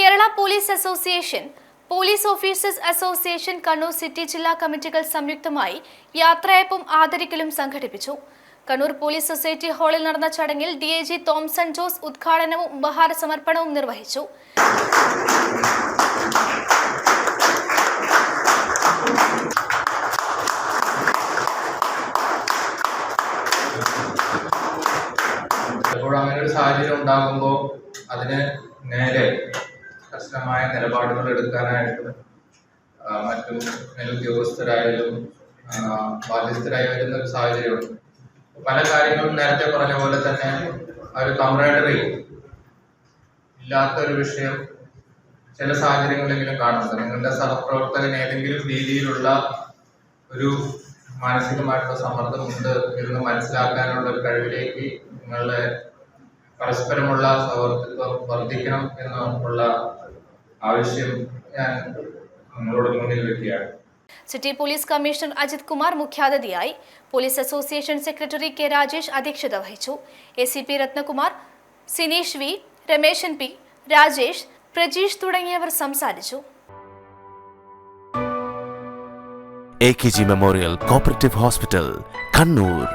Kerala police association police officers association Kannur city ജില്ലാ കമ്മിറ്റികൾ സംയുക്തമായി യാത്രയപ്പും ആദരിക്കലും സംഘടിപ്പിച്ചു. കണ്ണൂർ പോലീസ് സൊസൈറ്റി ഹാളിൽ നടന്ന ചടങ്ങിൽ D I G Thomson Jose ഉദ്ഘാടനവും ഉപഹാര സമർപ്പണവും നിർവഹിച്ചു. അങ്ങനെ ഒരു സാഹചര്യം ഉണ്ടാകുമ്പോൾ അതിന് നേരെ കർശനമായ നിലപാടുകൾ എടുക്കാനായിട്ട് മറ്റു മേലുദ്യോഗസ്ഥരായാലും ബാധ്യസ്ഥരായി വരുന്ന ഒരു സാഹചര്യമുണ്ട്. പല കാര്യങ്ങളും നേരത്തെ പറഞ്ഞ പോലെ തന്നെ ഒരു കംപ്രൈഡറി ഇല്ലാത്ത ഒരു വിഷയം ചില സാഹചര്യങ്ങളിലെങ്കിലും കാണുന്നത് നിങ്ങളുടെ സഹപ്രവർത്തകൻ ഏതെങ്കിലും രീതിയിലുള്ള ഒരു മാനസികമായിട്ടുള്ള സമ്മർദ്ദമുണ്ട് എന്ന് മനസ്സിലാക്കാനുള്ള ഒരു കഴിവിലേക്ക് നിങ്ങളുടെ പരസ്പരമുള്ള സൗഹൃദത്വം വർദ്ധിക്കണം എന്നുള്ള ആവശ്യം ഞാൻ നിങ്ങളോട് മുന്നിൽ വെക്കുകയാണ്. City police commissioner Ajith Kumar മുഖ്യാതിഥിയായി police association secretary K Rajesh അധ്യക്ഷത വഹിച്ചു. A C P Ratnakumar Sineesh V Rameshan P Rajesh Prajeesh തുടങ്ങിയവർ സംസാരിച്ചു. A K G memorial cooperative hospital Kannur.